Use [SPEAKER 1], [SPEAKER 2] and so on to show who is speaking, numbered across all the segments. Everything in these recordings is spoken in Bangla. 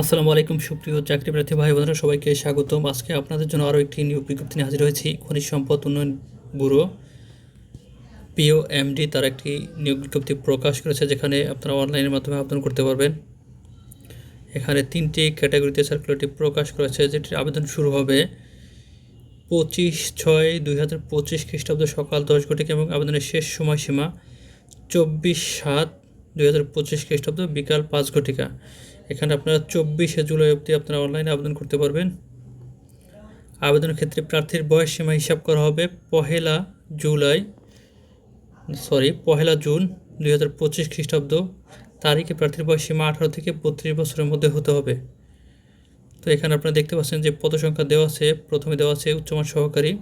[SPEAKER 1] আসসালামু আলাইকুম, সুপ্রিয় চাকরি প্রার্থী ভাই বোনেরা, সবাইকে স্বাগতম। আজকে আপনাদের জন্য আরও একটি নিয়োগ বিজ্ঞপ্তি নিয়ে হাজির হয়েছি। খনিজ সম্পদ উন্নয়ন ব্যুরো পিও এমডি তার একটি নিয়োগ বিজ্ঞপ্তি প্রকাশ করেছে, যেখানে আপনারা অনলাইনের মাধ্যমে আবেদন করতে পারবেন। এখানে তিনটি ক্যাটাগরিতে সার্কুলারটি প্রকাশ করেছে, যেটির আবেদন শুরু হবে পঁচিশ ছয় দুই হাজার পঁচিশ খ্রিস্টাব্দ সকাল দশ ঘটিকা এবং আবেদনের শেষ সময়সীমা চব্বিশ সাত দুই হাজার পঁচিশ খ্রিস্টাব্দ বিকাল পাঁচ ঘটিকা। এখানে আপনারা চব্বিশে জুলাই অবধি আপনারা অনলাইনে আবেদন করতে পারবেন। আবেদনের ক্ষেত্রে প্রার্থীর বয়স সীমা হিসাব করা হবে পহেলা জুলাই সরি পহেলা জুন দুই হাজার পঁচিশ খ্রিস্টাব্দ। তারিখে প্রার্থীর বয়স সীমা আঠারো থেকে বত্রিশ বছরের মধ্যে হতে হবে। তো এখানে আপনারা দেখতে পাচ্ছেন যে পদসংখ্যা দেওয়া আছে, প্রথমে দেওয়া আছে উচ্চমান সহকারী।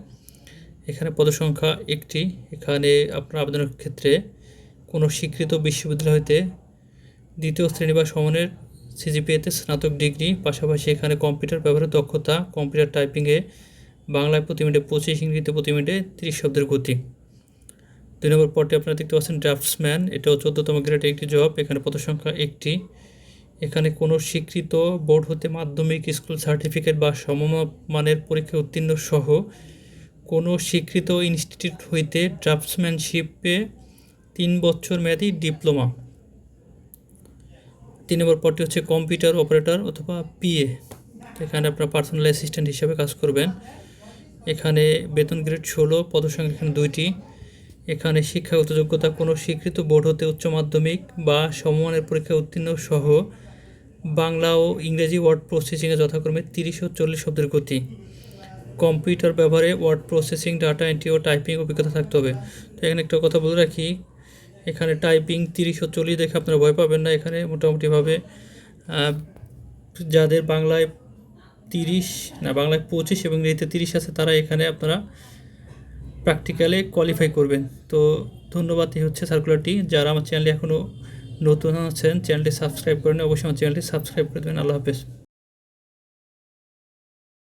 [SPEAKER 1] এখানে পদসংখ্যা একটি, এখানে আপনার আবেদনের ক্ষেত্রে কোনো স্বীকৃত বিশ্ববিদ্যালয় হইতে দ্বিতীয় শ্রেণি বা সমানের সিজিপিএতে স্নাতক ডিগ্রি, পাশাপাশি এখানে কম্পিউটার ব্যবহারের দক্ষতা, কম্পিউটার টাইপিংয়ে বাংলায় প্রতি মিনিটে পঁচিশ ইংরেজিতে প্রতি মিনিটে তিরিশ শব্দের গতি। দুই নম্বর পদটি আপনারা দেখতে পাচ্ছেন, ড্রাফটসম্যান। এটাও চোদ্দতম গ্রেডের একটি জব, এখানে পদ সংখ্যা একটি। এখানে কোনো স্বীকৃত বোর্ড হতে মাধ্যমিক, স্কুল সার্টিফিকেট বা সমমানের পরীক্ষায় উত্তীর্ণ সহ কোনো স্বীকৃত ইনস্টিটিউট হইতে ড্রাফটসম্যানশিপে তিন বছর মেয়াদি ডিপ্লোমা। তিন নম্বর পদটি হচ্ছে কম্পিউটার অপারেটর অথবা পিএ এখানে আপনার পার্সোনাল অ্যাসিস্ট্যান্ট হিসেবে কাজ করবেন। এখানে বেতন গ্রেড ষোলো, পদসংখ্যা এখানে দুইটি। এখানে শিক্ষাগত যোগ্যতা কোনো স্বীকৃত বোর্ড হতে উচ্চ মাধ্যমিক বা সমমানের পরীক্ষায় উত্তীর্ণ সহ বাংলা ও ইংরেজি ওয়ার্ড প্রসেসিংয়ে যথাক্রমে তিরিশ ও চল্লিশ শব্দের গতি। কম্পিউটার ব্যবহারে ওয়ার্ড প্রসেসিং ডাটা এন্ট্রি ও টাইপিং অভিজ্ঞতা থাকতে হবে। তো এখানে একটা কথা বলে রাখি এখানে টাইপিং তিরিশ চল্লিশ দেখে আপনারা ভয় পাবেন না। এখানে মোটামুটিভাবে যাদের বাংলায় তিরিশ, না, বাংলায় পঁচিশ এবং ইংরেজিতে তিরিশ আছে, তারা এখানে আপনারা প্র্যাকটিক্যালে কোয়ালিফাই করবেন। তো ধন্যবাদ, এই হচ্ছে সার্কুলারটি যারা আমার চ্যানেলে এখনও নতুন আছেন চ্যানেলটি সাবস্ক্রাইব করেন অবশ্যই আমার চ্যানেলটি সাবস্ক্রাইব করে দেবেন। আল্লাহ হাফেজ।